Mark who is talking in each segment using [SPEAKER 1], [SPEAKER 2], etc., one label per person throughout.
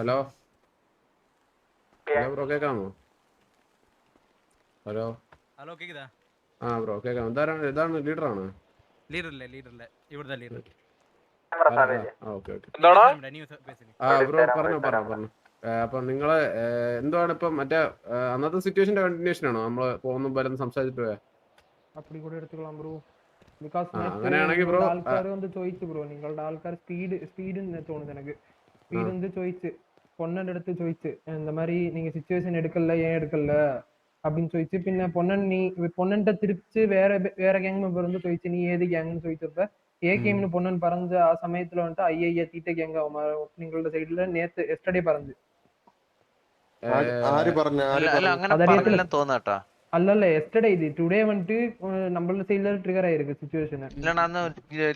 [SPEAKER 1] Hello? Hello bro കേക്കാമോ? Hello?
[SPEAKER 2] Hello കേക്കുതാ?
[SPEAKER 1] ആ ബ്രോ കേക്കാം. ഇതാരാണ് ഇതാണ് ലീഡർ.
[SPEAKER 2] ആണ് ലീഡർ ഇല്ല ലീഡർ ഇല്ല ഇവിടുത്തെ ലീഡർ
[SPEAKER 1] ആ ബ്രോ പറഞ്ഞോ പറഞ്ഞോ പറഞ്ഞോ. അപ്പൊ നിങ്ങൾ എന്താണ് ഇപ്പൊ മറ്റേ അന്നത്തെ സിറ്റുവേഷന്റെ കണ്ടിന്യൂഷൻ ആണോ? നമ്മൾ പോകുന്ന പോലെ സംസാരിച്ചിട്ട് പോയാ? അങ്ങനെയാണെങ്കിൽ ബ്രോ
[SPEAKER 3] ആൾക്കാർ ചോദിച്ചു ബ്രോ. നിങ്ങളുടെ ആൾക്കാർ സ്പീഡ് സ്പീഡ് തോന്നുന്നു എനിക്ക് സ്പീഡ് ചോദിച്ചു பொண்ணன் எடுத்து ചോദിച്ചു இந்த மாதிரி நீங்க சிச்சுவேஷன் எடுக்கல ஏன் எடுக்கல அப்படின்னு ചോദിച്ചു പിന്നെ പൊണ്ണൻ നീ പൊണ്ണന്റെ തിരിച്ച് വേറെ വേറെ ഗ്യാങ് മെമ്പർ വന്ന് ചോദിച്ചു നീ ഏത് ഗ്യാങ്ന്ന് ചോദിച്ചപ്പോ ഏ ഗെയിമിന് പൊണ്ണൻ പറഞ്ഞ് ആ സമയത്തിൽ വന്നിട്ട് അയ്യ തീറ്റ ഗ്യാങ് ആവുമാ നിങ്ങളുടെ സൈഡില് നേരത്തെ എസ്റ്റഡി പറഞ്ഞു
[SPEAKER 4] ആര് പറഞ്ഞു
[SPEAKER 5] തോന്നാട്ടാ
[SPEAKER 3] அல்லல்ல எஸ்டர்டே இது டுடே வந்துட்டு அஹ், நம்மள சைடுல ட்ரிகர் ஆயிருக்கு சுச்சுவேஷன்
[SPEAKER 5] ഇല്ലണ്ണ അന്ന്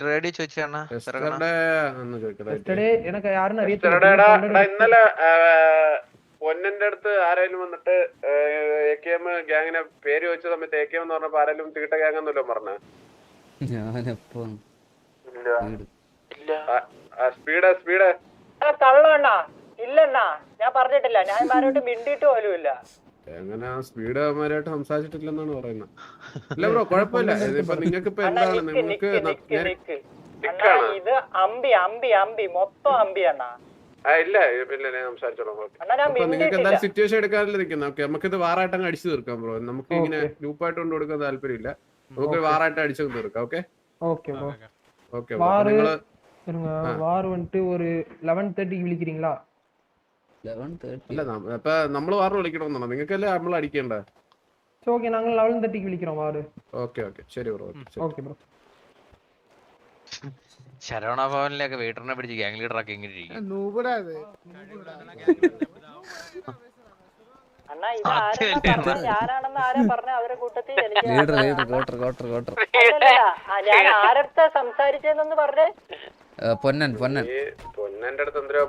[SPEAKER 5] റേഡിയോ ചോദിച്ചാണ്
[SPEAKER 1] എസ്റ്ററുടെ ഒന്ന് ചോദിക്കട്ടെ
[SPEAKER 3] എസ്റ്റർഡേ എനിക്ക് ആരും
[SPEAKER 1] എസ്റ്ററുടെ എടാ, എടാ,
[SPEAKER 3] അറിയത്തില്ല
[SPEAKER 1] ഇന്നലെ ഏ, പൊന്നന്റെ അടുത്ത് ആരെങ്കിലും വന്നിട്ട് എ കെ എം ഗ്യാങ്ങിനെ പേര് വെച്ച സമയത്ത് എ കെ എം എന്ന് പറഞ്ഞപ്പോ ആരെങ്കിലും തീട്ട ഗ്യാങ് എന്നല്ലോ പറഞ്ഞ
[SPEAKER 6] ഞാനെപ്പോ
[SPEAKER 1] സ്പീഡ് സ്പീഡ്
[SPEAKER 7] കള്ളണ്ണ ഇല്ലണ്ണ ഞാൻ പറഞ്ഞിട്ടില്ല ഞാൻ ഇമാരോട്ട് മിണ്ടിയിട്ട് പോലും ഇല്ല
[SPEAKER 1] എങ്ങനെ സ്പീഡ് അവന്മാരായിട്ട് സംസാരിച്ചിട്ടില്ലെന്നാണ് പറയുന്നത് ഇല്ല ബ്രോ കുഴപ്പമില്ല ഇതിപ്പോ നിങ്ങൾക്ക് ഇപ്പൊ
[SPEAKER 7] അണ്ണാ
[SPEAKER 1] എന്താണ്
[SPEAKER 7] നിക്ക്
[SPEAKER 1] നിങ്ങൾക്ക്
[SPEAKER 7] നിക്ക്
[SPEAKER 1] ന-
[SPEAKER 7] നിക്ക്
[SPEAKER 1] നേരെ-
[SPEAKER 7] നിക്ക് അണ്ണാ
[SPEAKER 1] നിക്കാണ്.
[SPEAKER 7] ഇത് അമ്പി അമ്പി അമ്പി മൊത്തം അമ്പി അണ്ണാ
[SPEAKER 1] ആ ഇല്ല പിന്നെ ഞാൻ സംസാരിച്ചോളാം ഓക്കെ
[SPEAKER 7] അണ്ണാ ഞാൻ
[SPEAKER 1] അപ്പൊ നിങ്ങൾക്ക്
[SPEAKER 7] മിണ്ടിയിട്ടില്ല
[SPEAKER 1] എന്തായാലും സിറ്റുവേഷൻ എടുക്കാനല്ലേ നിൽക്കുന്നത് ഓക്കെ നമുക്ക് ഇത് വാറായിട്ട് അങ്ങ് അടിച്ചു തീർക്കാം ബ്രോ നമുക്ക് ഇങ്ങനെ ഗ്രൂപ്പായിട്ട് കൊണ്ട് കൊടുക്കാൻ താല്പര്യമില്ല നമുക്ക് വാറായിട്ട് അടിച്ചു തീർക്കാം ഓക്കെ
[SPEAKER 3] ஓகே ப்ரோ
[SPEAKER 1] ഓക്കെ
[SPEAKER 3] വാറ്
[SPEAKER 1] നിങ്ങള്
[SPEAKER 3] இருங்க
[SPEAKER 1] ஆ.
[SPEAKER 3] வார் வந்துட்டு ஒரு லெவன் தேர்ட்டிக்கு விழிக்கிறீங்களா
[SPEAKER 6] ലെവൻ തേർട്ടി
[SPEAKER 1] അല്ല ഇപ്പൊ വാർ വിളിക്കണമെന്നാണ്? നിങ്ങൾക്കല്ലേ നമ്മൾ അടിക്കണ്ടേ?
[SPEAKER 3] ഓക്കെ ഞങ്ങൾ ലെവൽ തട്ടിക്ക് വിളിക്കണം വാർ
[SPEAKER 1] ഓക്കെ ഓക്കെ. ശരി ബ്രോ
[SPEAKER 3] ഓക്കെ ബ്രോ.
[SPEAKER 5] ശരവണ ഭവനിലൊക്കെ വെയിറ്ററിനെ പിടിച്ച് ഗ്യാങ് ലീഡർ ആക്കി ഇങ്ങനെ ഇരിക്കും
[SPEAKER 7] ഞാൻ ആരടുത്ത സംസാരിച്ചെന്നൊന്ന് പറഞ്ഞേ.
[SPEAKER 6] പൊന്നൻ പൊന്നൻ.
[SPEAKER 1] പൊന്നന്റെ അടുത്ത് എന്തോ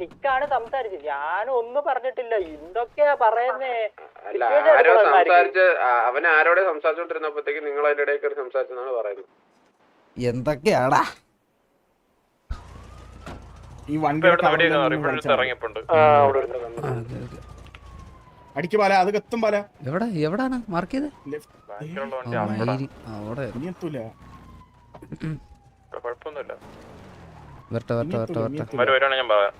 [SPEAKER 7] നിക്കാണ് സംസാരിച്ചത്. ഒന്നും പറഞ്ഞിട്ടില്ല. എന്തൊക്കെയാ പറയുന്നേ?
[SPEAKER 1] അല്ല ആരോ
[SPEAKER 7] എടുക്കണം
[SPEAKER 1] സംസാരിച്ച് ആ- അവൻ ആരോടെ സംസാരിച്ചോണ്ടിരുന്നപ്പോഴത്തേക്ക് നിങ്ങൾ അതിന്റെ ഇടയിൽ കയറി സംസാരിച്ചെന്നാണ് പറയുന്നത്
[SPEAKER 6] എന്തൊക്കെയാടാ?
[SPEAKER 8] ഈ വണ്ടി അടിക്ക് പാല അത് കത്തും പാല.
[SPEAKER 6] എവിടെ? എവിടാണ്? മാർക്ക് ചെയ്ത്? അവിടെ
[SPEAKER 8] ഇനി എത്തൂല
[SPEAKER 5] കുഴപ്പമൊന്നുമില്ല.
[SPEAKER 6] വരട്ടെ
[SPEAKER 8] ഇനി
[SPEAKER 6] വരട്ടെ വരട്ടെ
[SPEAKER 8] എത്തൂല, ഇനി
[SPEAKER 6] വരട്ടെ
[SPEAKER 8] എത്തൂല.
[SPEAKER 5] വരുവാണെങ്കിൽ ഞാൻ പറയാം.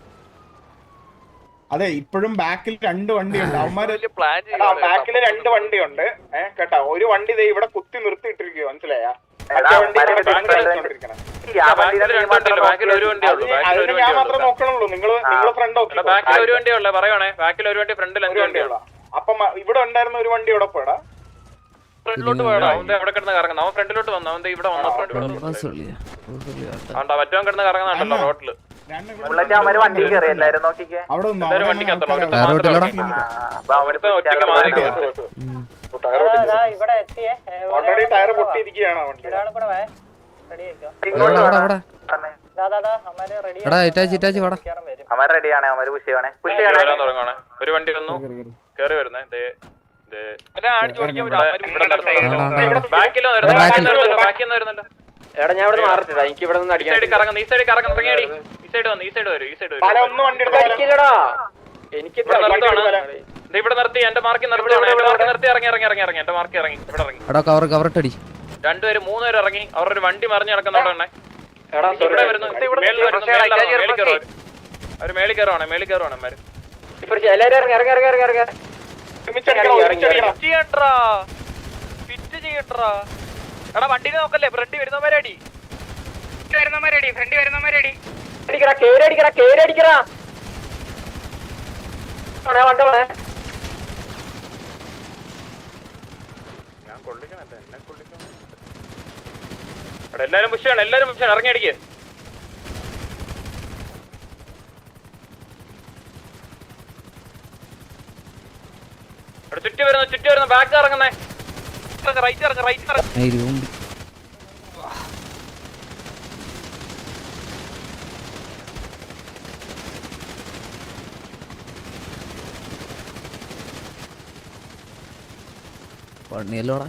[SPEAKER 8] അതെ ഇപ്പോഴും ബാക്കിൽ രണ്ട് വണ്ടിയുണ്ട്. അവന്മാര്
[SPEAKER 5] പ്ലാൻ
[SPEAKER 8] ബാക്കിൽ രണ്ട് വണ്ടിയുണ്ട്. ഏഹ് കേട്ടാ? ഒരു വണ്ടി ദേ ഇവിടെ കുത്തി നിർത്തിയിട്ടിരിക്കുക മനസ്സിലായാ? മറ്റേ വണ്ടി ഇവിടെ
[SPEAKER 5] ബാക്കിൽ ഒരു വണ്ടിയേ ഉള്ളൂ. ബാക്കിൽ ഒരു
[SPEAKER 8] അതിന് ഞാൻ
[SPEAKER 5] മാത്രം
[SPEAKER 8] മാത്രമേ നോക്കണുള്ളൂ. നിങ്ങൾ നിങ്ങൾ ഫ്രണ്ട്
[SPEAKER 5] ബാക്കിൽ ഒരു വണ്ടിയേ ഉള്ളൂ. പറയുവാണേ. ബാക്കിൽ ഒരു വണ്ടി ഫ്രണ്ടിൽ അഞ്ച്
[SPEAKER 8] വണ്ടിയുള്ള
[SPEAKER 5] വണ്ടിയുള്ളൂ
[SPEAKER 8] അപ്പൊ ഇവിടെ ഉണ്ടായിരുന്ന ഒരു വണ്ടി ഇവിടെ പോടാ
[SPEAKER 5] ഫ്രണ്ടിലോട്ട് പോയടാ. അവൻ ദേ അവിടെ കിടന്ന് കറങ്ങുന്നു. അവൻ ഫ്രണ്ടിലോട്ട് വന്നു. അവൻ ദേ ഇവിടെ വന്നു. മറ്റവൻ കിടന്ന് കറങ്ങുന്നുണ്ടല്ലോ
[SPEAKER 7] റോട്ടിൽ.
[SPEAKER 8] ഓൾറെഡി ടയർ പൊട്ടിയിരിക്കുകയാണ്
[SPEAKER 6] എടാ. ഇറ്റാച്ചി ഇറ്റാച്ചി വാടാ.
[SPEAKER 7] മിക്കവാറും വരും.
[SPEAKER 5] വരാൻ തുടങ്ങണേ ഒരു വണ്ടി വന്നു. കേറി വരുന്നേ.
[SPEAKER 6] എടാ,
[SPEAKER 7] ഞാൻ ഇവിടെ മാറത്തില്ല. എനിക്ക് ഇവിടെ നിന്ന്
[SPEAKER 5] കറങ്ങുന്നു ഈ സൈഡിൽ കറങ്ങുന്നു ഇറങ്ങിയടി ഈ സൈഡ് വന്നു ഈ സൈഡ് വരും ഈ സൈഡ് വരും.
[SPEAKER 7] എനിക്ക്
[SPEAKER 5] ഇവിടെ നിർത്തി എന്റെ മാർക്ക് എന്റെ മാർക്ക് നിർത്തി ഇറങ്ങി ഇറങ്ങി ഇറങ്ങി ഇറങ്ങി. എന്റെ മാർക്ക് ഇറങ്ങി ഇവിടെ ഇറങ്ങി.
[SPEAKER 6] എടാ കവർ കവറിട്ടടി
[SPEAKER 5] രണ്ടുപേര് മൂന്നുപേര് ഇറങ്ങി. അവരുടെ ഒരു വണ്ടി മറിഞ്ഞു കിടക്കുന്നുണ്ട്
[SPEAKER 7] എടാ
[SPEAKER 5] ഇവിടെ വരുന്നു. അവർ മേളിൽ കയറുവാണ് മേളിൽ കയറുവാണ്
[SPEAKER 7] എല്ലാരും ഇറങ്ങി ഇറങ്ങി ഇറങ്ങി ഇറങ്ങി.
[SPEAKER 5] ഫിറ്റ് ചെയ്യണ്ടാ എടാ വണ്ടിനെ നോക്കല്ലേ ഫ്രണ്ടി വരുന്നവരടി വരുന്നവരടി ഫ്രണ്ടി വരുന്നവരടി
[SPEAKER 7] അടിക്കടാ
[SPEAKER 5] എല്ലാരും പുഷാണ് എല്ലാരും പുഷാണ് ഇറങ്ങി അടിക്ക്. ചുറ്റി വരുന്നു ചുറ്റി വരുന്നു. ബാക്ക് ഇറങ്ങുന്നേ. റൈറ്റ് ഇറങ്ങ റൈറ്റ് ഇറങ്ങ.
[SPEAKER 6] പണിയല്ലോടാ.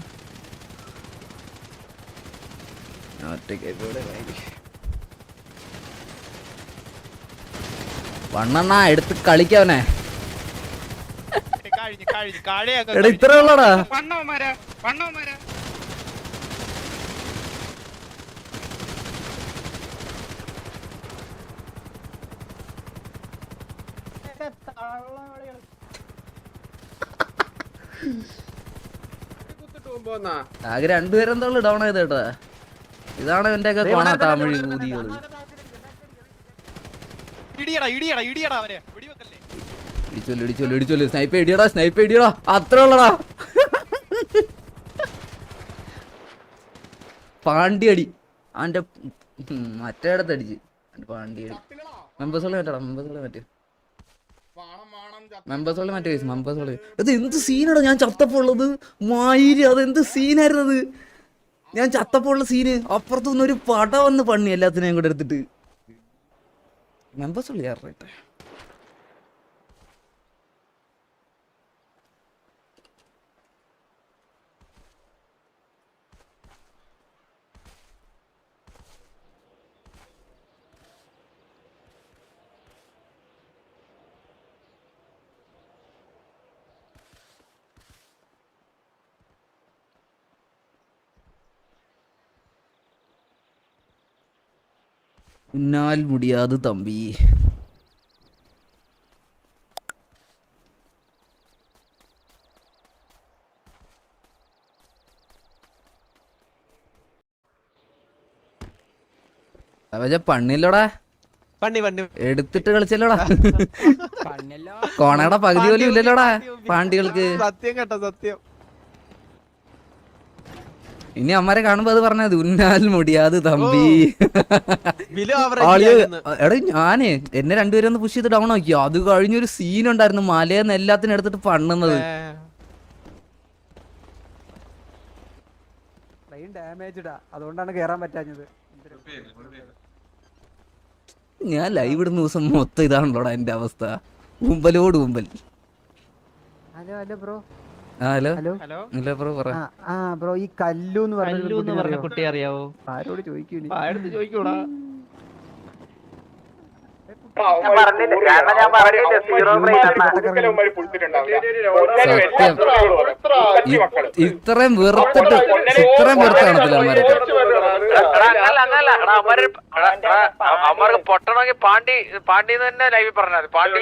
[SPEAKER 6] വണ്ണെണ്ണ എടുത്ത് കളിക്കവനെ എടാ ഇത്ര ഉള്ളടാ ആകെ രണ്ടുപേരെന്താ ഡൗൺ ആയത് കേട്ടാ. ഇതാണ് എന്റെ ഒക്കെ കാണാ തമിഴ് കൂതികൾ
[SPEAKER 5] ഇടിയടാ ഇടിയടാ ഇടിയടാ അവരെ വെടിവെക്കല്ലേ
[SPEAKER 6] ഇടിച്ചോൽ ഇടിച്ചോൽ ഇടിച്ചോൽ സ്നൈപ്പ് ഇടിയടാ സ്നൈപ്പ് ഇടിയടാ. അത്ര ഉള്ളടാ. പാണ്ടിയടി. അവന്റെ മറ്റേടത്ത് അടിച്ച്. പാണ്ടിയടി. മെമ്പേഴ്സുള്ള മറ്റാ മെമ്പേഴ്സുള്ള മറ്റേ. മെമ്പേഴ്സുള്ള മറ്റേ കേസ് മെമ്പേഴ്സുള്ള ഇത് എന്ത് സീനാടാ? ഞാൻ ചത്തപ്പോ ഉള്ളത് മായിരി അത് എന്ത് സീനായിരുന്നത് ഞാൻ ചത്തപ്പോ ഉള്ള സീന്. അപ്പുറത്തുനിന്ന് ഒരു പട വന്ന് പണി എല്ലാത്തിനെയും കൂടെ എടുത്തിട്ട്. മെമ്പേഴ്സുള്ള ആരുടെ ഉന്നാൽ മുടിയാത് തമ്പി. അവജ പണ്ണില്ലടാ.
[SPEAKER 4] പണ്ണി പണ്ണി.
[SPEAKER 6] എടുത്തിട്ട് കളിച്ചല്ലോടാ. കോണയുടെ പകുതി പോലും ഇല്ലല്ലോടാ പാണ്ടികൾക്ക്.
[SPEAKER 4] സത്യം കേട്ടോ സത്യം.
[SPEAKER 6] ഇനി അമ്മരെ കാണുമ്പോ അത് പറഞ്ഞത് ഉന്നാൽ മുടിയാത് തമ്പി. എടാ ഞാനേ എന്നെ രണ്ടുപേരും ഒന്ന് പുഷ് ചെയ്ത് ഡൗൺ ആക്കി. അത് കഴിഞ്ഞൊരു സീൻ ഉണ്ടായിരുന്നു. മലയെന്ന് എല്ലാത്തിനും എടുത്തിട്ട് പണ്ണുന്നത്.
[SPEAKER 9] അതുകൊണ്ടാണ് കേറാൻ പറ്റാഞ്ഞത്.
[SPEAKER 6] ഞാൻ ലൈവ് ഇടുന്ന ദിവസം മൊത്തം ഇതാണല്ലോടാ എന്റെ അവസ്ഥ. ഉമ്പലോട് ഉമ്പൽ.
[SPEAKER 9] Hello hello
[SPEAKER 6] bro hello.
[SPEAKER 9] Hello.
[SPEAKER 5] Hello.
[SPEAKER 6] ഇല്ല ബ്രോ പറ.
[SPEAKER 9] ആ ആ ബ്രോ ഈ കല്ലു എന്ന് പറഞ്ഞ
[SPEAKER 4] പറഞ്ഞ കുട്ടി അറിയാവോ?
[SPEAKER 9] ആരോട് ചോദിക്കൂ
[SPEAKER 7] പറഞ്ഞില്ല, കാരണം ഞാൻ പറഞ്ഞില്ല.
[SPEAKER 6] സത്യം. ഇത്രയും വെറുത്തിട്ട് ഇത്രയും വെറുത്താണ് അമ്മരൊക്കെ
[SPEAKER 5] അവർക്ക് പൊട്ടണമെങ്കിൽ പാണ്ടി പാണ്ടി തന്നെ ലൈവിൽ പറഞ്ഞാൽ പാണ്ടി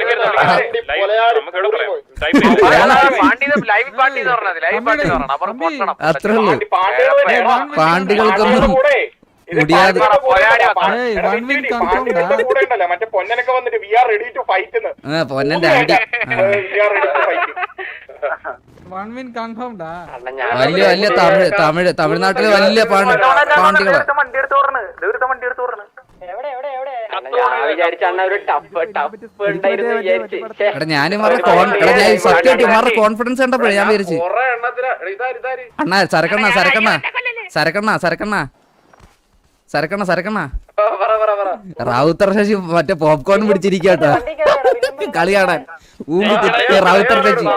[SPEAKER 5] പാണ്ടി ലൈവ് പാണ്ടി എന്ന് പറഞ്ഞാൽ ലൈവ് പാണ്ടി പറഞ്ഞു പറഞ്ഞാൽ അവർ പൊട്ടണം.
[SPEAKER 6] അത്രേ ഉള്ളൂ. പാണ്ടികൾക്കൊന്നും
[SPEAKER 8] മറ്റേ പൊന്നനൊക്കെ വന്നിട്ട് we are ready to fight
[SPEAKER 6] ആ പൊന്നന്റെ അടി
[SPEAKER 8] we are ready to fight
[SPEAKER 6] വലിയ വലിയ തമിഴ് തമിഴ് തമിഴ്നാട്ടിലെ വലിയ പാണ്ടി പാണ്ടികളാ.
[SPEAKER 7] വണ്ടി എടുത്ത് ഓടണ്. ദൂരത്തെ വണ്ടി എടുത്ത് ഓടണ്. എവിടെ എവിടെ എവിടെ? ഞാൻ വിചാരിച്ച ഒരു ടഫ് ടഫ് ഉണ്ടായിരുന്നു വിചാരിച്ച്.
[SPEAKER 6] എടാ ഞാൻ സത്യമായിട്ട് കോൺഫിഡൻസ് കണ്ടപ്പോഴേ ഞാൻ വിചാരിച്ചു അണ്ണാ സരക്കണ്ണ സരക്കണ്ണ. സരക്കണ്ണ സരക്കണ്ണ. സരക്കണ്ണ സരക്കണ
[SPEAKER 1] പറ
[SPEAKER 6] റാവുത്തർ ശശി മറ്റേ പോപ്കോൺ പിടിച്ചിരിക്കട്ടോ കളി കാണാൻ ഊമ്പി തെറ്റി റാവുത്തർ ശശി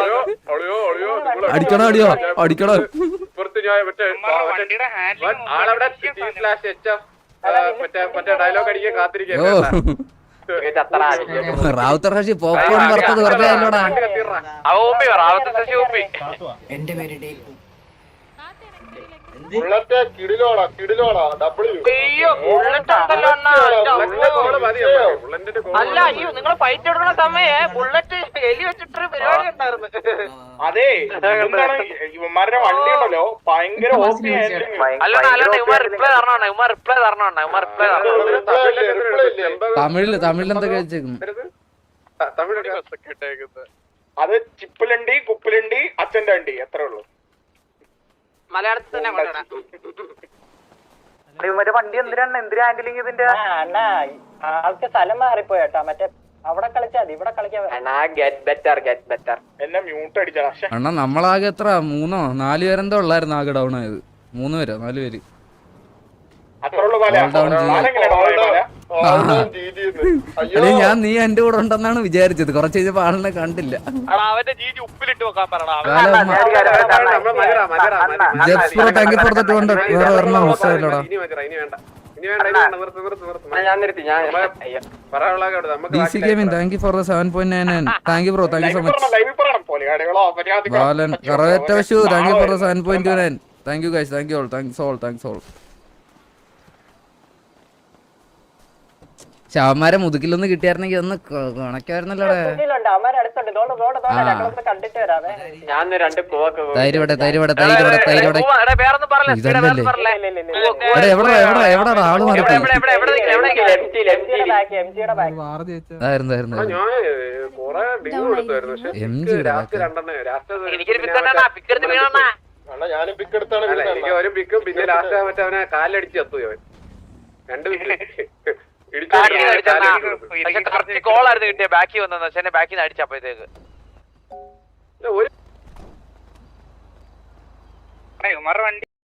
[SPEAKER 6] അടിക്കണോ അടിയോ അടിക്കണോ. റാവുത്തർ ശശി പോപ്കോൺ വറുത്തത് വെറുതെ അല്ലോടാ
[SPEAKER 5] അവ ഊമ്പി പറ അവത്തെ ശശി ഊമ്പി
[SPEAKER 8] ബുള്ളറ്റ് കിടിലോളാ കിടിലോളാ ഡബ്ല്യു
[SPEAKER 5] അയ്യോ ബുള്ളറ്റ് ഉണ്ടല്ലോ അണ്ണാ.
[SPEAKER 1] ബുള്ളറ്റിന്റെ
[SPEAKER 5] അല്ല അയ്യോ നിങ്ങൾ ഫൈറ്റ് എടുക്കുന്ന സമയേ ബുള്ളറ്റ് എലി വെച്ചിട്ടൊരു പരിപാടി ഉണ്ടായിരുന്നു.
[SPEAKER 8] അതെ എന്താണ് ഇവന്മാരുടെ വണ്ടി ഉണ്ടല്ലോ ഭയങ്കര ഓപ്പി
[SPEAKER 5] അല്ല അല്ല ഇവന്മാർ റിപ്ലൈ തരണോ ഇവന്മാർ റിപ്ലൈ തരണോ ഇവന്മാർ റിപ്ലൈ തരണം.
[SPEAKER 6] തമിഴിൽ തമിഴിൽ എന്തൊക്കെ വെച്ചേക്കുന്നു?
[SPEAKER 1] തമിഴൊക്കെ
[SPEAKER 8] അത് ചിപ്പിലണ്ടി കുപ്പിലണ്ടി അച്ഛന്റെ വണ്ടി അത്രേ ഉള്ളൂ.
[SPEAKER 5] മലയാളത്തിൽ തന്നെ
[SPEAKER 7] വണ്ടി എന്തിനാണ് എന്തിനാ ഹാൻഡിലിങ് ഇതിന്റെ? അണ്ണാ ആൾക്ക് സ്ഥലം മാറിപ്പോയേട്ടാ മറ്റേ അവിടെ കളിച്ചാൽ ഇവിടെ കളിക്കാൻ അണ്ണാ ഗെറ്റ് ബെറ്റർ ഗെറ്റ് ബെറ്റർ
[SPEAKER 8] എന്നെ മ്യൂട്ട് അടിച്ചാ
[SPEAKER 6] അണ്ണാ നമ്മളാകെ എത്ര? മൂന്നോ? നാല് പേരെന്തോ ഉള്ളായിരുന്നു ആകെ ഡൗൺ ആയത്. മൂന്ന് പേരോ? നാല് പേര്.
[SPEAKER 8] അത്ര ഉള്ളൂ
[SPEAKER 6] ചെയ്ത്.
[SPEAKER 8] പാലെങ്ങനെയാ
[SPEAKER 6] അല്ലെ ഞാൻ നീ എന്റെ കൂടെ ഉണ്ടെന്നാണ് വിചാരിച്ചത്. കുറച്ച് കഴിഞ്ഞപ്പോ ആളിനെ കണ്ടില്ല. ഹൺഡ്രഡ് വേറെ ഒരെണ്ണം thank you for the seven point nine nine thank you bro thank you so much
[SPEAKER 8] ലൈവിൽ പറയണം പോലെയാടുകളോ മര്യാദ
[SPEAKER 6] ബാലൻ കറവറ്റ shoe thank you for the seven point two nine thank you guys thank you all thanks all thanks all ശവന്മാരെ മുതുകിലൊന്ന് കിട്ടിയായിരുന്നെങ്കിൽ ഒന്ന് കണക്കായിരുന്നല്ലോടെ
[SPEAKER 7] ഉണ്ട് അവന്മാരെ അടുത്തുണ്ട് ഇതോണ്ട് ഇതോണ്ട് ഇതോണ്ട്
[SPEAKER 6] ആ.
[SPEAKER 7] ഞങ്ങളൊന്ന് കണ്ടിട്ട് വരാവേ ഞാൻ രണ്ട് പൂവൊക്കെ
[SPEAKER 6] തൈര് തൈര് തൈര്
[SPEAKER 5] കിട്ടിയായിരുന്നെങ്കിൽ ഒന്ന്.
[SPEAKER 6] എടാ എവിടെ എവിടെ എവിടെ
[SPEAKER 1] ആൾ
[SPEAKER 6] എം ജിയുടെ
[SPEAKER 8] ഞാനും പിക്ക് എടുത്താണ്
[SPEAKER 1] എനിക്ക് ഒരു പിക്കും പിന്നെ ലാസ്റ്റ് മറ്റേ അവനെ കാലടിച്ച് അവൻ. രണ്ട് പിക്ക്.
[SPEAKER 5] പക്ഷെ കറക്റ്റ് കോൾ ആയിരുന്നു കിട്ടിയ ബാക്കി വന്നത് പക്ഷെ എന്നെ ബാക്കിൽ നിന്ന് അടിച്ചപ്പോഴത്തേക്ക്
[SPEAKER 1] ഒരു
[SPEAKER 8] വണ്ടി